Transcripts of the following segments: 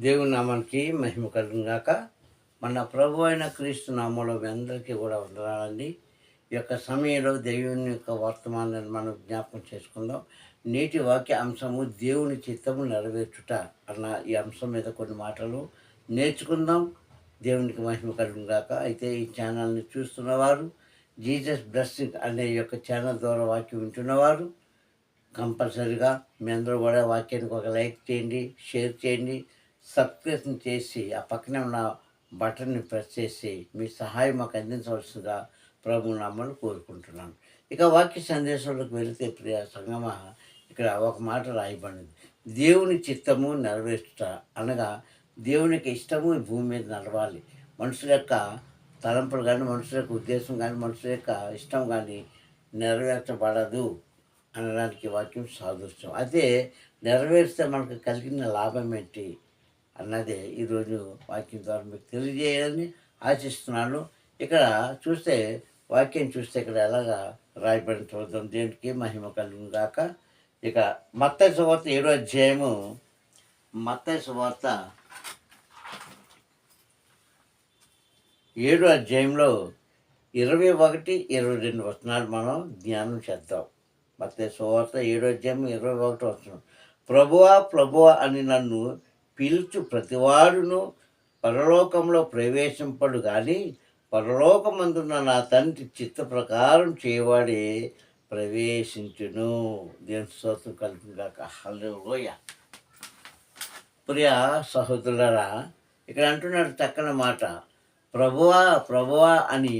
దేవుని నామానికి మహిమ కలుగుగాక మన ప్రభు అయిన క్రీస్తు నామంలో మీ అందరికీ కూడా వందనాలండి. ఈ యొక్క సమయంలో దేవుని యొక్క వర్తమానాన్ని మనం జ్ఞాపకం చేసుకుందాం. నేటి వాక్య అంశము దేవుని చిత్తము నెరవేర్చుట అన్న ఈ అంశం మీద కొన్ని మాటలు నేర్చుకుందాం. దేవునికి మహిమ కలుగుగాక అయితే ఈ ఛానల్ని చూస్తున్నవారు జీసస్ బ్లెస్సింగ్ అనే యొక్క ఛానల్ ద్వారా వాక్యం వింటున్నవారు కంపల్సరిగా మీ అందరూ కూడా వాక్యానికి ఒక లైక్ చేయండి షేర్ చేయండి సబ్స్క్రిప్షన్ చేసి ఆ పక్కనే ఉన్న బటన్ని ప్రెస్ చేసి మీ సహాయం మాకు అందించవలసిందిగా ప్రభు నామలు కోరుకుంటున్నాను. ఇక వాక్య సందేశంలోకి వెళితే ప్రియ సంగమ ఇక్కడ ఒక మాట రాయబడింది. దేవుని చిత్తము నెరవేర్చుట అనగా దేవునికి ఇష్టము ఈ భూమి మీద నడవాలి. మనుషుల యొక్క తలంపులు కానీ మనుషుల యొక్క ఉద్దేశం కానీ మనుషుల యొక్క ఇష్టం కానీ నెరవేర్చబడదు అనడానికి వాక్యం సాదృశ్యం. అదే నెరవేరిస్తే మనకు కలిగిన లాభం ఏంటి? అన్నదే ఈరోజు వాక్యం ద్వారా మీకు తెలియజేయాలని ఆశిస్తున్నాను. ఇక్కడ చూస్తే వాక్యం చూస్తే ఇక్కడ ఎలాగా రాయబడిన చూద్దాం. దేనికి మహిమ కలుగును దాకా ఇక మత్త శుభార్త ఏడో అధ్యాయము. మత్త శుభార్త ఏడో అధ్యాయంలో ఇరవై ఒకటి ఇరవై రెండు వచనాలు మనం ధ్యానం చేద్దాం. మత్త సువార్త ఏడో అధ్యాయం ఇరవై ఒకటి వస్తున్నాం ప్రభువా ప్రభువా అని నన్ను పిలుచు ప్రతివాడును పరలోకంలో ప్రవేశింపడు కానీ పరలోకమందున్న నా తండ్రి చిత్త ప్రకారం చేయవాడే ప్రవేశించును. దేని స్తోత్రం కలుపుగాక హలోయ ప్రియ సహోదరులరా ఇక్కడ అంటున్నాడు చక్కని మాట. ప్రభువా ప్రభువా అని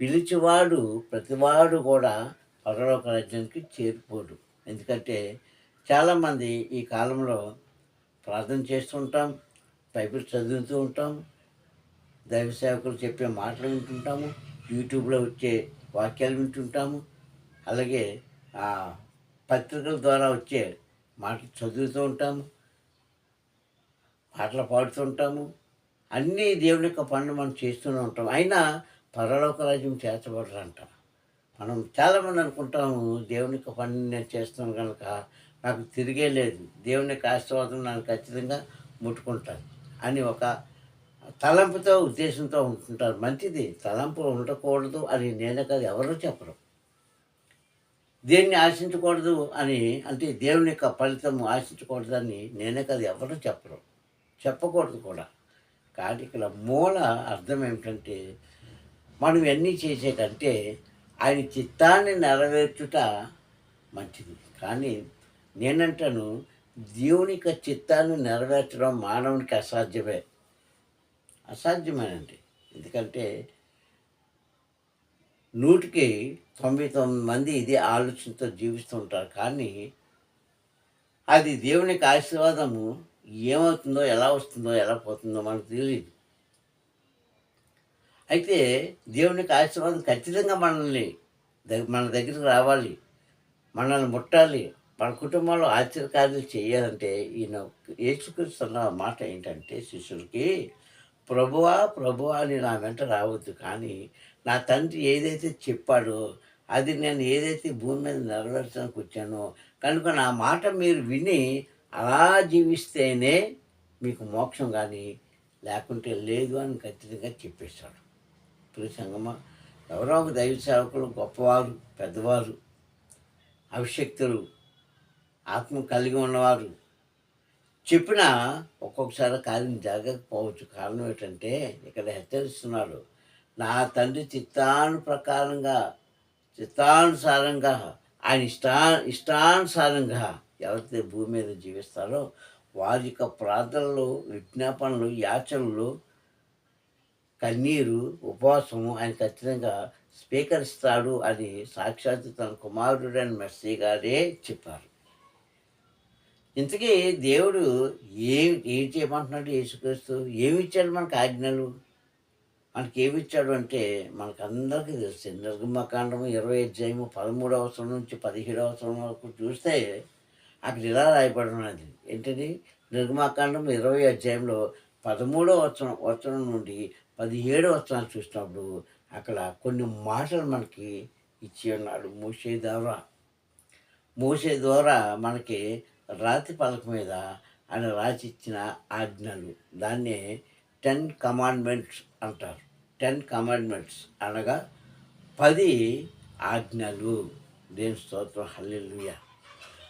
పిలిచివాడు ప్రతివాడు కూడా పరలోక రాజ్యానికి చేరిపోడు ఎందుకంటే చాలామంది ఈ కాలంలో ప్రార్థన చేస్తుంటాం బైబిల్ చదువుతూ ఉంటాం దైవ సేవకులు చెప్పే మాటలు వింటుంటాము యూట్యూబ్లో వచ్చే వాక్యాలు వింటుంటాము అలాగే ఆ పత్రికల ద్వారా వచ్చే మాటలు చదువుతూ ఉంటాము పాటలు పాడుతుంటాము అన్నీ దేవుని యొక్క పనులు మనం చేస్తూనే ఉంటాం. అయినా పరలోక రాజ్యం చేర్చబడరంట. మనం చాలామంది అనుకుంటాము దేవుని యొక్క పని నేను చేస్తున్నాను కనుక నాకు తిరిగే లేదు. దేవుని యొక్క ఆశీర్వాదం నాకు ఖచ్చితంగా ముట్టుకుంటాను అని ఒక తలంపుతో ఉద్దేశంతో ఉంటుంటారు. మంచిది తలంపు ఉండకూడదు అని నేనే కాదు ఎవరూ చెప్పరు. దేన్ని ఆశించకూడదు అని అంటే దేవుని యొక్క ఫలితం ఆశించకూడదని నేనే కాదు ఎవరూ చెప్పరు. చెప్పకూడదు కూడా. కానీ ఇక్కడ మూల అర్థం ఏమిటంటే మనం ఇవన్నీ చేసేటంటే ఆయన చిత్తాన్ని నెరవేర్చుట మంచిది. కానీ నేనంటాను దేవుని యొక్క చిత్తాన్ని నెరవేర్చడం మానవునికి అసాధ్యమే. అసాధ్యమేనండి. ఎందుకంటే నూటికి తొంభై తొమ్మిది మంది ఇదే ఆలోచనతో జీవిస్తుంటారు కానీ అది దేవునికి ఆశీర్వాదము ఏమవుతుందో ఎలా వస్తుందో ఎలా పోతుందో మనకు తెలియదు అయితే దేవునికి ఆశీర్వాదం ఖచ్చితంగా మనల్ని దగ్గ- మన దగ్గరికి రావాలి. మనల్ని ముట్టాలి. మన కుటుంబంలో ఆశ్చర్యకార్యాలు చేయాలంటే ఈయన యేసుక్రీస్తున్న మాట ఏంటంటే శిష్యుడికి ప్రభువా ప్రభువా అని నా వెంట రావద్దు. కానీ నా తండ్రి ఏదైతే చెప్పాడో అది నేను ఏదైతే భూమి మీద నెరవేర్చడానికి వచ్చానో కనుక నా మాట మీరు విని అలా జీవిస్తేనే మీకు మోక్షం కానీ లేకుంటే లేదు అని ఖచ్చితంగా చెప్పేశాడు. భక్తుల సంగమ ఎవరో ఒక దైవ సేవకులు గొప్పవారు పెద్దవారు అభిషక్తులు ఆత్మ కలిగి ఉన్నవారు. చెప్పిన ఒక్కొక్కసారి కార్యం జరగకపోవచ్చు. కారణం ఏంటంటే ఇక్కడ హెచ్చరిస్తున్నాడు నా తండ్రి చిత్తాను ప్రకారంగా చిత్తానుసారంగా ఆయన ఇష్టా ఇష్టానుసారంగా ఎవరైతే భూమి మీద జీవిస్తారో వారి యొక్క ప్రార్థనలు విజ్ఞాపనలు యాచనలు కన్నీరు ఉపవాసము ఆయన ఖచ్చితంగా స్వీకరిస్తాడు అని సాక్షాత్తు తన కుమారుడైన మెస్సీ గారే చెప్పారు. ఇంతకీ దేవుడు ఏం ఏం చేయమంటున్నాడు యేసుక్రీస్తు? ఏమి ఇచ్చాడు మనకు ఆజ్ఞలు? మనకి ఏమి ఇచ్చాడు అంటే మనకందరికీ తెలుసు. నిర్గమకాండము ఇరవై అధ్యాయము పదమూడవ అవసరం నుంచి పదిహేడవ అవసరం వరకు చూస్తే అక్కడ ఇలా రాయబడి ఉన్నది. ఏంటది? నిర్గమాకాండం ఇరవై అధ్యాయంలో పదమూడవ వచనం వచనం నుండి పదిహేడు వచనాలు చూసినప్పుడు అక్కడ కొన్ని మాటలు మనకి ఇచ్చి ఉన్నాడు మోసే ద్వారా. మోసే ద్వారా మనకి రాతి పలక మీద ఆయన రాసిచ్చిన ఆజ్ఞలు. దాన్నే టెన్ కమాండ్మెంట్స్ అంటారు. టెన్ కమాండ్మెంట్స్ అనగా పది ఆజ్ఞలు. దేని స్తోత్రం. హల్లెలుయా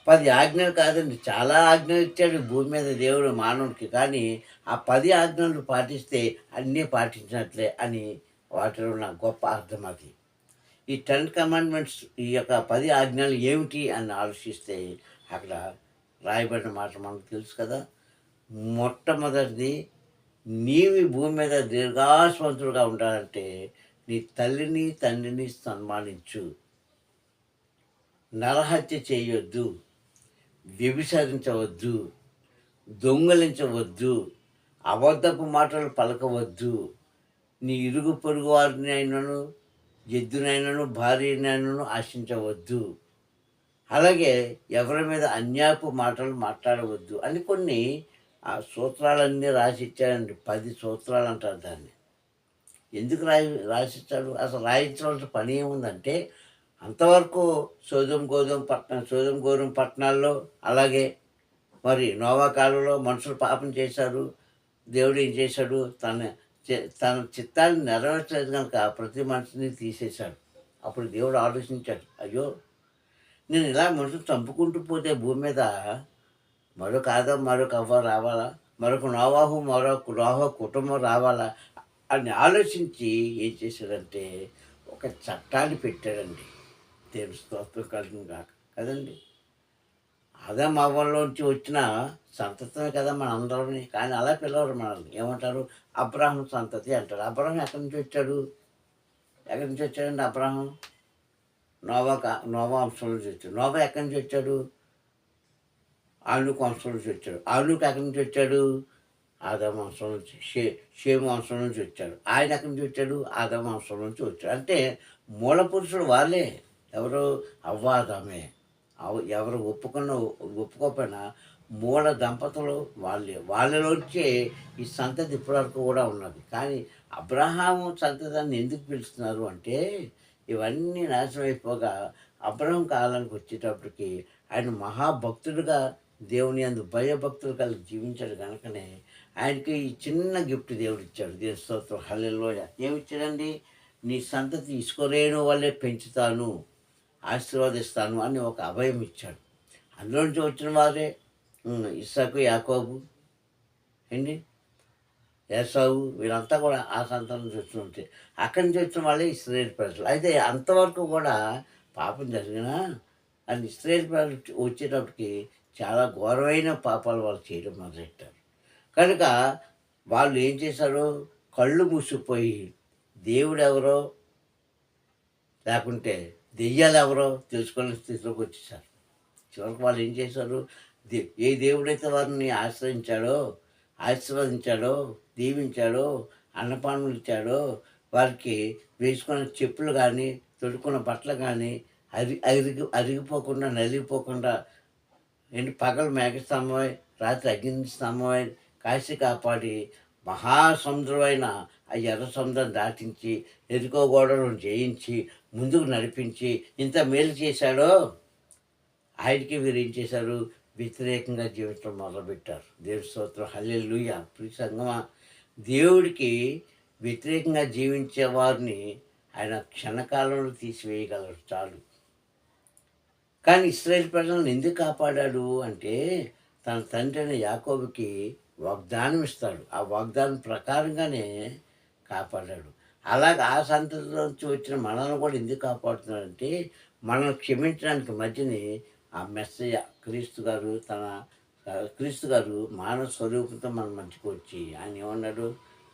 పది ఆజ్ఞలు కాదండి చాలా ఆజ్ఞలు ఇచ్చాడు భూమి మీద దేవుడు మానవుడికి. కానీ ఆ పది ఆజ్ఞలు పాటిస్తే అన్నీ పాటించినట్లే అని వాటిలో ఉన్న గొప్ప అర్థం అది. ఈ టెన్ కమాండ్మెంట్స్ ఈ యొక్క పది ఆజ్ఞలు ఏమిటి అని ఆలోచిస్తే అక్కడ రాయబడిన మాట మనకు తెలుసు కదా. మొట్టమొదటిది నీవి భూమి మీద దీర్ఘాస్వంతుడుగా ఉండాలంటే నీ తల్లిని తండ్రిని సన్మానించు. నరహత్య చేయొద్దు. వ్యభిచరించవద్దు దొంగలించవద్దు అబద్ధపు మాటలు పలకవద్దు. నీ ఇరుగు పొరుగు వారిని అయినను ఎద్దునైనను భార్యనైనను ఆశించవద్దు. అలాగే ఎవరి మీద అన్యాపు మాటలు మాట్లాడవద్దు అని కొన్ని ఆ సూత్రాలన్నీ రాసిచ్చాడండి పది సూత్రాలు అంటారు దాన్ని. ఎందుకు రాయి రాసిచ్చాడు అసలు రాయించవలసిన పని ఏముందంటే అంతవరకు సోజం గోధుమ పట్టణం సోజం గోధుమ పట్టణాల్లో అలాగే మరి నోవా కాలంలో మనుషులు పాపం చేశారు దేవుడు ఏం చేశాడు తన చి- తన చిత్తాన్ని నెరవేర్చలేదు కనుక ప్రతి మనిషిని తీసేశాడు. అప్పుడు దేవుడు ఆలోచించాడు అయ్యో నేను ఇలా మనుషులు చంపుకుంటూ పోతే భూమి మీద మరొక ఆదం మరొక అవ్వ రావాలా? మరొక నోవాహు మరొక నోహ కుటుంబం రావాలా? అని ఆలోచించి ఏం చేశాడంటే ఒక చట్టాన్ని పెట్టాడండి. దేవుని స్తోత్రం కలిగిన కాక కదండి? ఆదం అవ్వలోంచి వచ్చిన సంతతమే కదా మన అందరం కానీ అలా పిలవరు మనల్ని. ఏమంటారు? అబ్రాహం సంతతి అంటారు. అబ్రాహం ఎక్కడి నుంచి వచ్చాడు? ఎక్కడి నుంచి వచ్చాడండి అబ్రాహం? నోవా కా నోవా వంశం నుంచి వచ్చాడు. నోవా ఎక్కడి నుంచి వచ్చాడు? ఆలుకు వంశం నుంచి వచ్చాడు. ఆలుకు ఎక్కడి నుంచి వచ్చాడు? ఆదమ వంశం నుంచి షే షేము వంశం నుంచి వచ్చాడు. ఆయన ఎక్కడి నుంచి వచ్చాడు? ఆదమ వంశం నుంచి వచ్చాడు. అంటే మూల పురుషుడు వాళ్ళే. ఎవరు అవ్వాదమే. ఎవరు ఒప్పుకున్న ఒప్పుకోకపోయినా మూల దంపతులు వాళ్ళే. వాళ్ళలోంచే ఈ సంతతి ఇప్పటివరకు కూడా ఉన్నది. కానీ అబ్రహాము సంతతాన్ని ఎందుకు పిలుస్తున్నారు అంటే ఇవన్నీ నాశనం అయిపోగా అబ్రహం కాలానికి వచ్చేటప్పటికి ఆయన మహాభక్తుడుగా దేవుని అందు భయభక్తులు కలిగి జీవించాడు కనుకనే ఆయనకి ఈ చిన్న గిఫ్ట్ దేవుడు ఇచ్చాడు. దేవుని స్తోత్రం. ఏమి ఇచ్చాడండి? నీ సంతతి ఇసుకోలేని వాళ్ళే పెంచుతాను. ఆశీర్వదిస్తాను అని ఒక అభయం ఇచ్చాడు. అందులో నుంచి వచ్చిన వారే ఉమ్, ఇస్సాకు యాకోబు ఏంటి? యేసావు వీళ్ళంతా కూడా ఆ సంతానం నుంచి వచ్చిన ఉంటే అక్కడి నుంచి వచ్చిన వాళ్ళే ఇస్రాయేల్ ప్రజలు. అయితే అంతవరకు కూడా పాపం జరిగినా అని ఇస్రాయేల్ ప్రజలు వచ్చేటప్పటికి చాలా ఘోరమైన పాపాలు వాళ్ళు చేయడం మొదలెట్టారు. కనుక వాళ్ళు ఏం చేశారు? కళ్ళు మూసిపోయి దేవుడు ఎవరో లేకుంటే దెయ్యాలు ఎవరో తెలుసుకునే స్థితిలోకి వచ్చేసారు. చివరికి వాళ్ళు ఏం చేశారు? దే ఏ దేవుడైతే వారిని ఆశ్రయించాడో ఆశీర్వదించాడో దీవించాడో అన్నపానములు ఇచ్చాడో వారికి వేసుకున్న చెప్పులు కానీ తొడుక్కున్న బట్టలు కానీ అరి అరిగి అరిగిపోకుండా నలిగిపోకుండా ఏంటి పగలు మేఘస్తంభమై రాత్రి అగ్ని స్తంభమై కాశీ కాపాడి మహాసముద్రమైన ఆ ఎర్ర సముద్రం దాటించి ఎదుకో గోడలను జయించి ముందుకు నడిపించి ఇంత మేలు చేశాడో? ఆయనకి వీరు ఏం చేశారు? వ్యతిరేకంగా జీవించడం మొదలుపెట్టారు. దేవుడి స్తోత్రం. హల్లెలూయా. ప్రియ సంగమా దేవుడికి వ్యతిరేకంగా జీవించే వారిని ఆయన క్షణకాలంలో తీసివేయగలరు చాలు. కానీ ఇస్రాయేల్ ప్రజలను ఎందుకు కాపాడాడు అంటే తన తండ్రి అయిన యాకోబుకి వాగ్దానం ఇస్తాడు. ఆ వాగ్దానం ప్రకారంగానే కాపాడాడు అలాగే ఆ సంతతిలో నుంచి వచ్చిన మనల్ని కూడా ఎందుకు కాపాడుతున్నాడంటే మనల్ని క్షమించడానికి మధ్యని ఆ మెస్సయ్య క్రీస్తు గారు తన క్రీస్తు గారు మానవ స్వరూపంతో మన మధ్యకు వచ్చి ఆయన ఏమన్నాడు?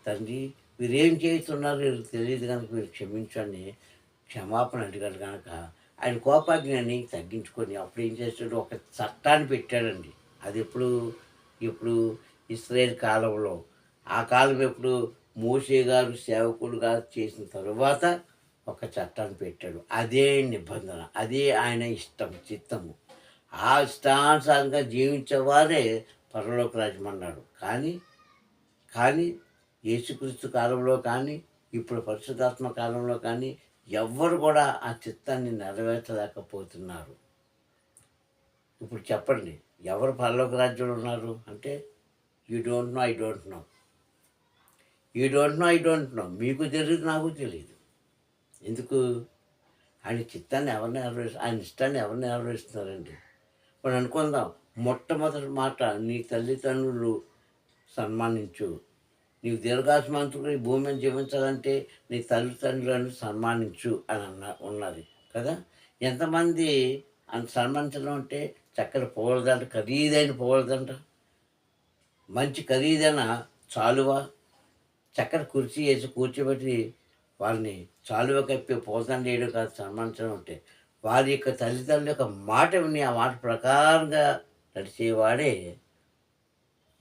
తండ్రి వీరు ఏం చేస్తున్నారు? వీరికి తెలియదు కనుక మీరు క్షమించండి. క్షమాపణ అడిగాడు కనుక. ఆయన కోపాజ్ఞాన్ని తగ్గించుకొని అప్పుడు ఏం చేస్తాడు ఒక చట్టాన్ని పెట్టాడండి. అది ఎప్పుడు? ఇప్పుడు ఇస్రాయేల్ కాలంలో. ఆ కాలం ఎప్పుడు? మోషే గారు సేవకుడుగా చేసిన తరువాత ఒక చట్టాన్ని పెట్టాడు. అదే నిబంధన అదే ఆయన ఇష్టం చిత్తము. ఆ ఇష్టానుసారంగా జీవించేవారే పరలోక రాజ్యం కానీ కానీ యేసుక్రీస్తు కాలంలో కానీ ఇప్పుడు పరిశుధాత్మ కాలంలో కానీ ఎవ్వరు కూడా ఆ చిత్తాన్ని నెరవేర్చలేకపోతున్నారు. ఇప్పుడు చెప్పండి ఎవరు పరలోక రాజ్యంలో ఉన్నారు? అంటే you don't know I don't know ఈ don't know I don't know మీకు తెలియదు నాకు తెలియదు ఎందుకు? ఆయన చిత్తాన్ని ఎవరిని నెరవేరు ఆయన ఇష్టాన్ని ఎవరిని నెరవేరుస్తున్నారండి ఇప్పుడు అనుకుందాం మొట్టమొదటి మాట నీ తల్లిదండ్రులు సన్మానించు. నీవు దీర్ఘాసమంతుడు ఈ భూమిని జీవించాలంటే నీ తల్లిదండ్రులను సన్మానించు అని అన్న ఉన్నది. కదా? ఎంతమంది అని సన్మానించడం అంటే చక్కటి పోవలదంట ఖరీదైన పోవలదంట మంచి ఖరీదైన చాలువా? చక్కని కుర్చీ వేసి కూర్చోబెట్టి వాళ్ళని చాలువ కప్పి పోతండి వేయడం కాదు సన్మానించడం అంటే వారి యొక్క తల్లిదండ్రుల యొక్క మాట విని ఆ మాట ప్రకారంగా నడిచేవాడే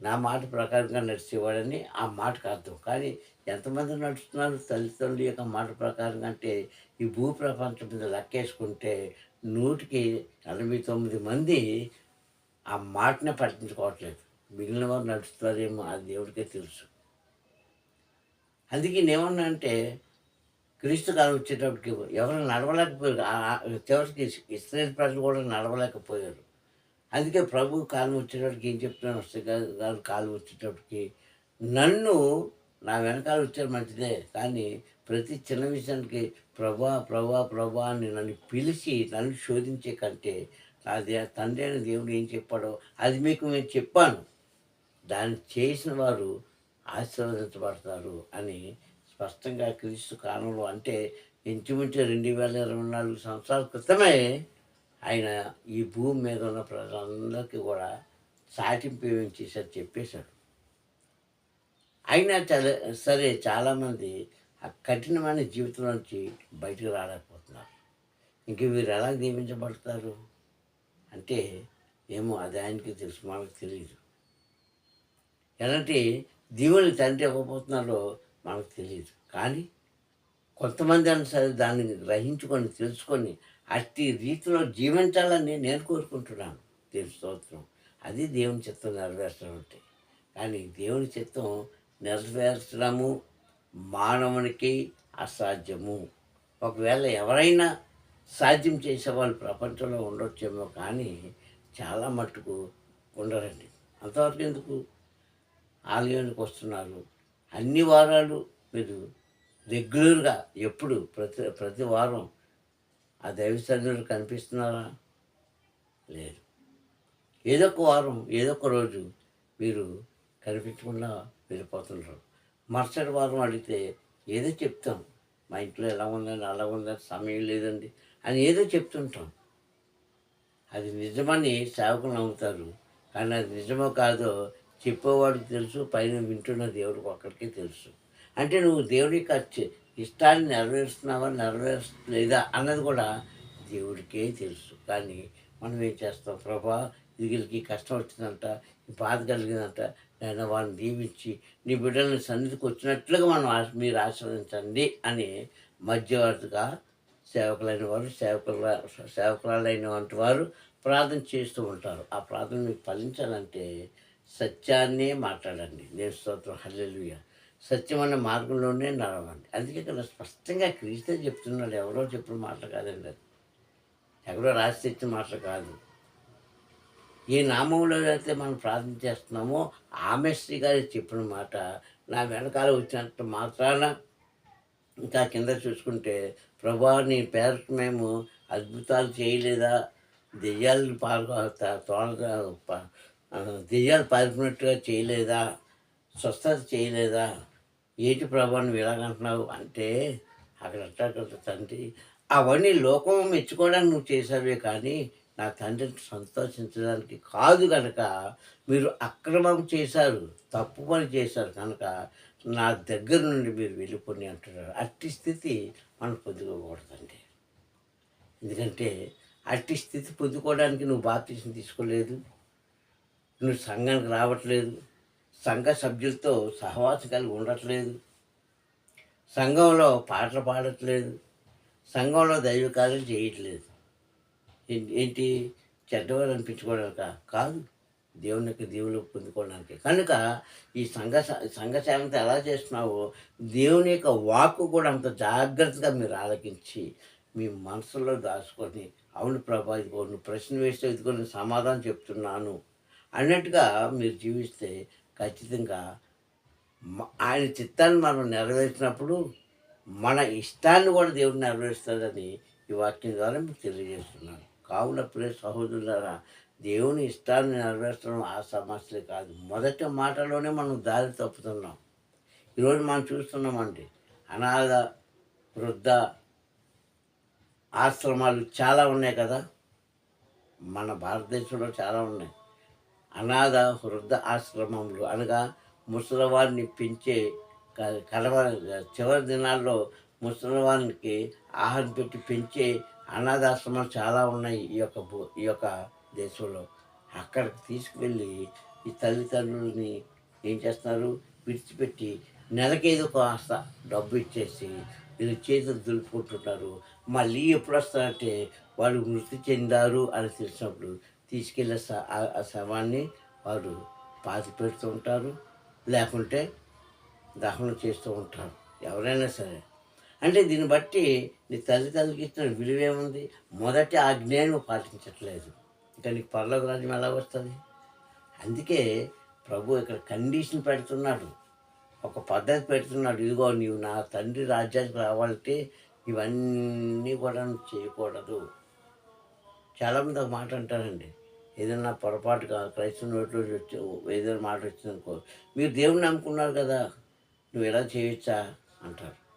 నా మాట ప్రకారంగా నడిచేవాడని ఆ మాటకు అర్థం. కానీ ఎంతమంది నడుస్తున్నారు తల్లిదండ్రుల యొక్క మాట ప్రకారంగా అంటే ఈ భూ ప్రపంచం మీద లెక్కేసుకుంటే నూటికి నలభై తొమ్మిది మంది ఆ మాటనే పట్టించుకోవట్లేదు. మిగిలిన వారు నడుస్తారేమో ఆ దేవుడికే తెలుసు. అందుకే నేమన్నా అంటే క్రీస్తు కాలం వచ్చేటప్పటికి ఎవరు నడవలేకపోయారు. చివరికి ఇస్రాయేల్ ప్రజలు కూడా నడవలేకపోయారు. అందుకే ప్రభు కాలం వచ్చేటప్పటికి ఏం చెప్తున్నాను వస్తే గారు కాలం వచ్చేటప్పటికి నన్ను నా వెనకాల వచ్చారు మంచిదే కానీ ప్రతి చిన్న విషయానికి ప్రభా ప్రభా ప్రభా అని నన్ను పిలిచి నన్ను శోధించే కంటే నా దే తండ్రి అయిన దేవుడు ఏం చెప్పాడో అది మీకు నేను చెప్పాను. దాన్ని చేసిన వారు ఆశీర్వదించబడతారు అని స్పష్టంగా క్రీస్తు కాలంలో అంటే ఇంచుమించు రెండు వేల ఇరవై నాలుగు సంవత్సరాల క్రితమే ఆయన ఈ భూమి మీద ఉన్న ప్రజలందరికీ కూడా సాటింపు ఏమేం చేశారు చెప్పేశాడు. అయినా చాలా సరే చాలామంది ఆ కఠినమైన జీవితం నుంచి బయటకు రాలేకపోతున్నారు. ఇంక వీరు ఎలా దీవించబడతారు అంటే ఏమో అది ఆయనకి తెలుసు మనకు తెలియదు ఎలాంటి దేవుని తండ్రి ఇవ్వబోతున్నారో మనకు తెలియదు. కానీ కొంతమంది అయినా సరే దాన్ని గ్రహించుకొని తెలుసుకొని అట్టి రీతిలో జీవించాలని నేను కోరుకుంటున్నాను. దేవుని స్తోత్రం. అది దేవుని చిత్తం నెరవేర్చడం అంటే. కానీ దేవుని చిత్తం నెరవేర్చడము మానవునికి అసాధ్యము. ఒకవేళ ఎవరైనా సాధ్యం చేసేవాళ్ళు ప్రపంచంలో ఉండొచ్చేమో కానీ చాలా మట్టుకు ఉండరండి. అంతవరకు ఎందుకు? ఆలయానికి వస్తున్నారు. అన్ని వారాలు మీరు రెగ్యులర్గా ఎప్పుడు ప్రతి ప్రతి వారం ఆ దైవ కనిపిస్తున్నారా? లేదు. ఏదో ఒక వారం ఏదో ఒక రోజు మీరు కనిపించకుండా వెళ్ళిపోతున్నారు మరుసటి వారం అడిగితే ఏదో చెప్తాం. మా ఇంట్లో ఎలా ఉందని అలా ఉందని సమయం లేదండి అని ఏదో చెప్తుంటాం. అది నిజమని సేవకులు నమ్ముతారు. కానీ అది నిజమో కాదో చెప్పేవాడికి తెలుసు పైన వింటున్న దేవుడికి ఒక్కడికి తెలుసు. అంటే నువ్వు దేవుడి యొక్క ఇష్టాన్ని నెరవేరుస్తున్నావా నెరవేర్చలేదా అన్నది కూడా దేవుడికే తెలుసు. కానీ మనం ఏం చేస్తాం ప్రభా ఇది వీళ్ళకి కష్టం వచ్చిందంట బాధ కలిగిందంట నేను వాళ్ళని దీవించి నీ బిడ్డల్ని సన్నిధికి వచ్చినట్లుగా మనం మీరు ఆశీర్వదించండి అని మధ్యవర్తిగా సేవకులైన వారు సేవకుల సేవకురాలైన వంటి వారు ప్రార్థన చేస్తూ ఉంటారు. ఆ ప్రార్థన మీకు ఫలించాలంటే సత్యాన్నే మాట్లాడండి. నేను స్తోత్రం. సత్యం మన మార్గంలోనే నడవండి. అందుకే ఇక్కడ స్పష్టంగా క్రీస్తే చెప్తున్నాడు. ఎవరో చెప్పిన మాటలు కాదండి అది. ఎక్కడో రాసి తెచ్చిన మాటలు కాదు. ఏ నామంలో అయితే మనం ప్రార్థన చేస్తున్నామో ఆమె శ్రీ గారు చెప్పిన మాట నా వెనకాల వచ్చినట్టు మాత్రాన ఇంకా కింద చూసుకుంటే ప్రభా నీ పేరుకు మేము అద్భుతాలు చేయలేదా? దెయ్యాలు పాల్గొ తోడ ప- దెయ్యాలు పాల్గొన్నట్టుగా చేయలేదా? స్వస్థత చేయలేదా? ఏటి ప్రభా నువ్వు ఇలాగంటున్నావు అంటే అక్కడ అంటాడు తండ్రి. అవన్నీ లోకం మెచ్చుకోవడానికి నువ్వు చేసావే కానీ నా తండ్రిని సంతోషించడానికి కాదు కనుక మీరు అక్రమం చేశారు తప్పు పని చేశారు కనుక నా దగ్గర నుండి మీరు వెళ్ళిపోయి అంటున్నారు. అట్టి స్థితి మనం పొందుకోకూడదండి. ఎందుకంటే అట్టి స్థితి పొందుకోవడానికి నువ్వు బాప్తీసం తీసుకోలేదు. నువ్వు సంఘానికి రావట్లేదు. సంఘ సభ్యులతో సహవాసం కలిగి ఉండట్లేదు. సంఘంలో పాటలు పాడట్లేదు. సంఘంలో దైవ కార్యం చేయట్లేదు. ఏంటి? చెడ్డవారు అనిపించుకోవడానికి? కాదు. దేవుని యొక్క దేవులు పొందుకోవడానికి. కనుక ఈ సంఘ సంఘ సేవంతో ఎలా చేస్తున్నావో దేవుని యొక్క వాక్కు కూడా అంత జాగ్రత్తగా మీరు ఆలకించి మీ మనసులో దాచుకొని అవును ప్రభా ఇదిగో నువ్వు ప్రశ్న వేస్తే ఇదిగో నేను సమాధానం చెప్తున్నాను. అన్నట్టుగా మీరు జీవిస్తే ఖచ్చితంగా ఆయన చిత్తాన్ని మనం నెరవేర్చినప్పుడు మన ఇష్టాన్ని కూడా దేవుడు నెరవేరుస్తాడని ఈ వాక్యం ద్వారా మీకు తెలియజేస్తున్నాను. కావున ప్రే సహోదరులారా దేవుని ఇష్టాన్ని నెరవేర్చడం ఆ సమస్యలే కాదు. మొదటి మాటలోనే మనం దారి తప్పుతున్నాం. ఈరోజు మనం చూస్తున్నామండి అనాథ వృద్ధ ఆశ్రమాలు చాలా ఉన్నాయి కదా. మన భారతదేశంలో చాలా ఉన్నాయి. అనాథ వృద్ధ ఆశ్రమంలో అనగా ముసలివారిని పెంచే కలవ కడవ చివరి దినాల్లో ముసలివారికి ఆహారం పెట్టి పెంచే అనాథాశ్రమాలు చాలా ఉన్నాయి ఈ యొక్క భూ- ఈ యొక్క దేశంలో. అక్కడికి తీసుకువెళ్ళి ఈ తల్లిదండ్రులని ఏం చేస్తున్నారు? విడిచిపెట్టి నెలకేదో కాస్త డబ్బు ఇచ్చేసి వీళ్ళు చేతులు దులుపుకుంటున్నారు. మళ్ళీ ఎప్పుడు వస్తారంటే వాళ్ళు మృతి చెందారు అని తెలిసినప్పుడు తీసుకెళ్ళే స- ఆ- శవాన్ని వారు పాతి పెడుతూ ఉంటారు. లేకుంటే దహనం చేస్తూ ఉంటారు. ఎవరైనా సరే. అంటే దీన్ని బట్టి నీ తల్లిదండ్రులకి ఇచ్చిన విలువ ఏముంది మొదటి ఆజ్ఞను పాటించట్లేదు. ఇంకా నీకు పర్లోక రాజ్యం ఎలా వస్తుంది? అందుకే ప్రభు ఇక్కడ కండిషన్ పెడుతున్నాడు. ఒక పద్ధతి పెడుతున్నాడు. ఇదిగో నీవు నా తండ్రి రాజ్యానికి రావాలంటే ఇవన్నీ కూడా చేయకూడదు. చాలామంది ఒక మాట అంటారండి. ఏదైనా పొరపాటుగా క్రైస్తవ నోట్లో ఏదైనా మాట వచ్చిందనుకో మీరు దేవుని నమ్ముకున్నారు కదా నువ్వు ఎలా చేయొచ్చా? అంటారు.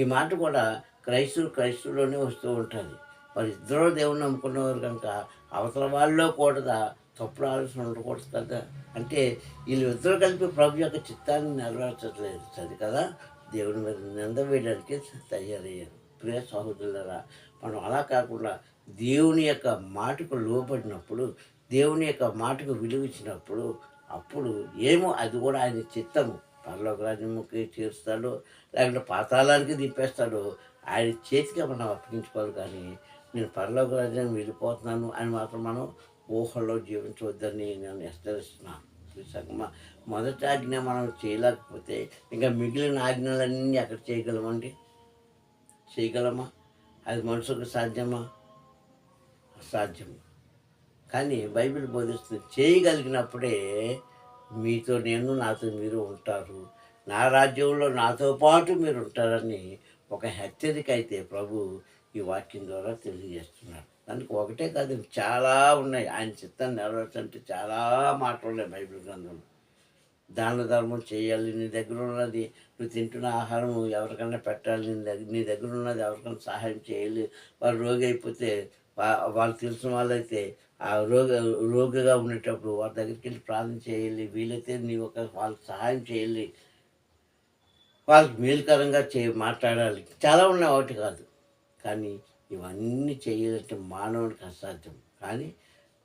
ఈ మాట కూడా క్రైస్తవులు క్రైస్తవులోనే వస్తూ ఉంటుంది. మరి ఇద్దరు దేవుని నమ్ముకున్నవారు కనుక అవతల వాళ్ళలో కూడా తప్పుడు ఆలోచన ఉండకూడదు కదా. అంటే వీళ్ళు ఇద్దరు కలిపి ప్రభు యొక్క చిత్తాన్ని నెరవేర్చట్లేదు. అది కదా? దేవుని మీద నింద వేయడానికి తయారయ్యారు. ప్రియ సహోదరులరా మనం అలా కాకుండా దేవుని యొక్క మాటకు లోబడినప్పుడు దేవుని యొక్క మాటకు విలువ ఇచ్చినప్పుడు అప్పుడు ఏమో అది కూడా ఆయన చిత్తము. పరలోక రాజ్యముకి చేరుస్తాడు లేకుంటే పాతాళానికి దింపేస్తాడు ఆయన చేతికి మనం అప్పగించుకోవాలి కానీ నేను పరలోక రాజ్యాన్ని వెళ్ళిపోతున్నాను అని మాత్రం మనం ఊహల్లో జీవించవద్దని నేను హెచ్చరిస్తున్నాను. చూసాక మొదటి ఆజ్ఞ మనం చేయలేకపోతే ఇంకా మిగిలిన ఆజ్ఞలన్నీ ఎక్కడ చేయగలమండి చేయగలమా? అది మనుషులకు సాధ్యమా? అసాధ్యం కానీ బైబిల్ బోధిస్తుంది చేయగలిగినప్పుడే మీతో నేను నాతో మీరు ఉంటారు. నా రాజ్యంలో నాతో పాటు మీరు ఉంటారని ఒక హెచ్చరిక అయితే ప్రభు ఈ వాక్యం ద్వారా తెలియజేస్తున్నాడు. దానికి ఒకటే కాదు చాలా ఉన్నాయి. ఆయన చిత్తాన్ని నెరవేర్చంటే చాలా మాటలు ఉన్నాయి బైబిల్ గ్రంథంలో. దాన ధర్మం చేయాలి నీ దగ్గర ఉన్నది. నువ్వు తింటున్న ఆహారం ఎవరికైనా పెట్టాలి నీ దగ్గర నీ దగ్గర ఉన్నది ఎవరికైనా సహాయం చేయాలి. వారు రోగి అయిపోతే వాళ్ళు తెలిసిన వాళ్ళైతే ఆ రోగ రోగిగా ఉండేటప్పుడు వారి దగ్గరికి వెళ్ళి ప్రార్థన చేయాలి వీలైతే నీ ఒక వాళ్ళకి సహాయం చేయాలి వాళ్ళకి మేలుకరంగా చే మాట్లాడాలి. చాలా ఉన్నాయి ఒకటి కాదు. కానీ ఇవన్నీ చేయాలంటే మానవునికి అసాధ్యం. కానీ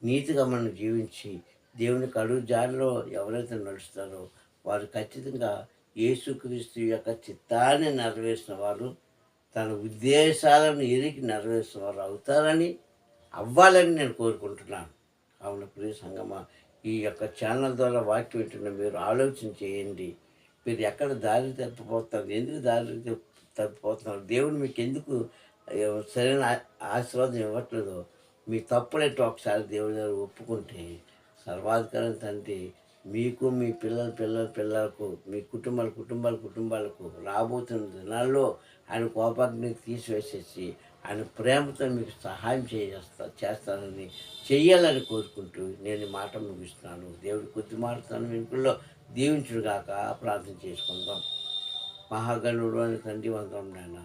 నీతిగా మనం జీవించి దేవుని కడుగు జారిలో ఎవరైతే నడుస్తారో వారు ఖచ్చితంగా యేసుక్రీస్తు యొక్క చిత్తాన్ని నెరవేర్చిన వారు తన ఉద్దేశాలను ఎరిగి నెరవేర్చిన వారు అవుతారని అవ్వాలని నేను కోరుకుంటున్నాను. కావున ప్రియ సంగమ ఈ యొక్క ఛానల్ ద్వారా వాక్యం వింటున్న మీరు ఆలోచన చేయండి. మీరు ఎక్కడ దారి తప్పిపోతున్నారు ఎందుకు దారి తప్పిపోతున్నారు దేవుడు మీకు ఎందుకు సరైన ఆశీర్వాదం ఇవ్వట్లేదు మీ తప్పులేంటో ఒకసారి దేవుడి దగ్గర ఒప్పుకుంటే సర్వాధికారం తండ్రి మీకు మీ పిల్లల పిల్లల పిల్లలకు మీ కుటుంబాల కుటుంబాల కుటుంబాలకు రాబోతున్న దినాల్లో ఆయన కోపాగ్ని తీసివేసేసి ఆయన ప్రేమతో మీకు సహాయం చేస్తా చేస్తానని చెయ్యాలని కోరుకుంటూ నేను మాట ముగిస్తున్నాను. దేవుడి కొద్ది మారుతాను వెనుకల్లో దీవించుడుగాక ప్రార్థన చేసుకుందాం. మహాగణుడు అని తండ్రి వందరం నాయన.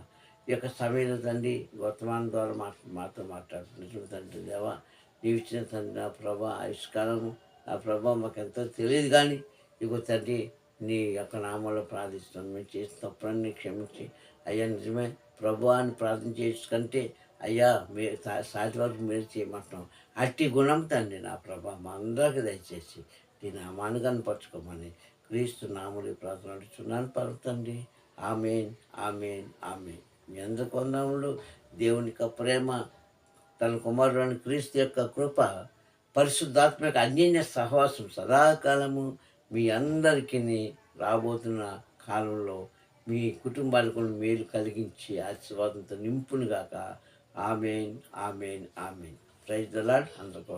ఈ యొక్క సమయంలో తండ్రి వర్తమానం ద్వారా మా మాతో మాట్లాడుతున్నటువంటి తండ్రి దేవా నీవు ఇచ్చిన తండ్రి నా ప్రభా ఆయుష్కాలము నా ప్రభా మాకు ఎంతో తెలియదు కానీ ఇగో తండ్రి నీ యొక్క నామంలో ప్రార్థిస్తున్నాను. మేము చేసిన తప్పులన్నీ క్షమించి అయ్యా నిజమే. ప్రభు అని ప్రార్థన చేసుకుంటే అయ్యా మీరు సాటి వరకు మీరు చేయమంటున్నాం. అట్టి గుణం తండ్రి నా ప్రభా మా అందరికీ దయచేసి దీని అమానుగాన్ని పరచుకోమని క్రీస్తు నాముడి ప్రార్థన అడుచున్నాను పలుకుతండి ఆమెన్ ఆమెన్ ఆమెన్. మీ అందరి దేవుని యొక్క ప్రేమ తన కుమారుని క్రీస్తు యొక్క కృప పరిశుద్ధాత్మ యొక్క అన్యోన్య సహవాసం సదాకాలము మీ అందరికీ రాబోతున్న కాలంలో మీ కుటుంబాలకు మేలు కలిగించి ఆశీర్వాదంతో నింపునుగాక amen amen amen. Praise the lord అందరికీ